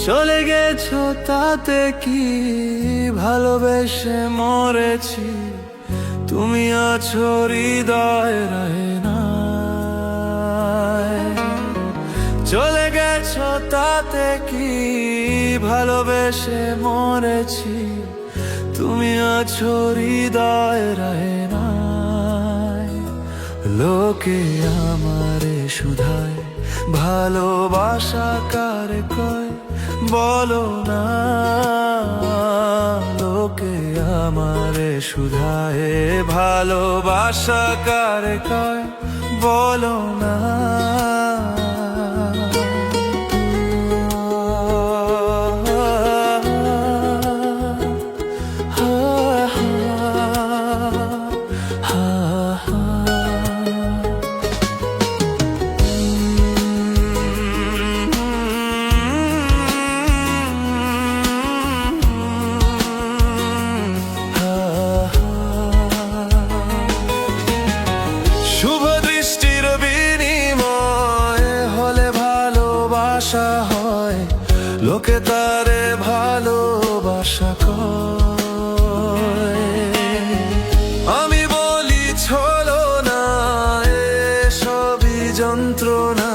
গেছো তাতে কি ভালোবেসে মরেছি? তুমি আছো হৃদয় না চলে গেছো তাতে কি ভালোবেসে মরেছি? তুমি আছো হৃদয় না লোকে আমারে সুধায় ভালোবাসা কার কয়? বলো না লোকে আমারে সুধায় ভালোবাসা কার কয়? বলো না। ভালোবাসা হয়, লোকে তারে ভালোবাসা কয়। আমি বলি, ছলো না, এসবই যন্ত্রণা,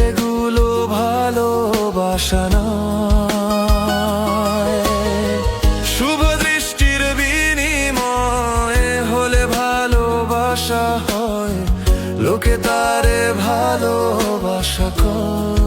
এগুলো ভালোবাসা নয়। শুভ দৃষ্টির বিনিময় হলে ভালোবাসা হয় লোকে তারে ভালোবাসা কয়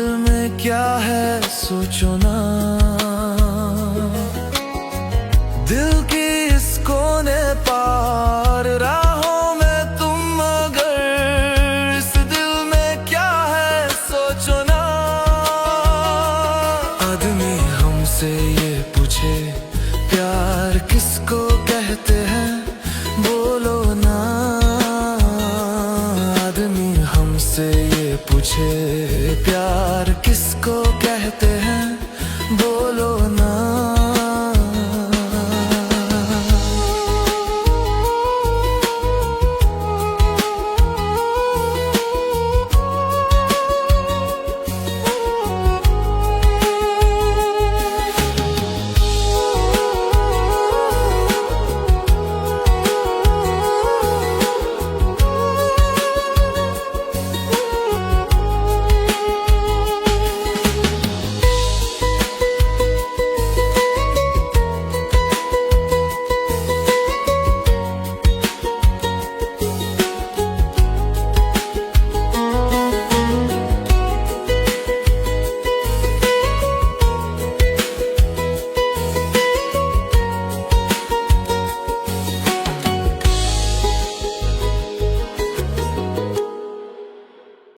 दिल में क्या है, सोचो ना। दिल की इस कोने पार, राहों में तुम मगर इस दिल में क्या है, सोचो ना। आदमी हमसे ये पूछे, प्यार किसको आदमी हमसे ये पूछे प्यार किसको कहते हैं? बोलो।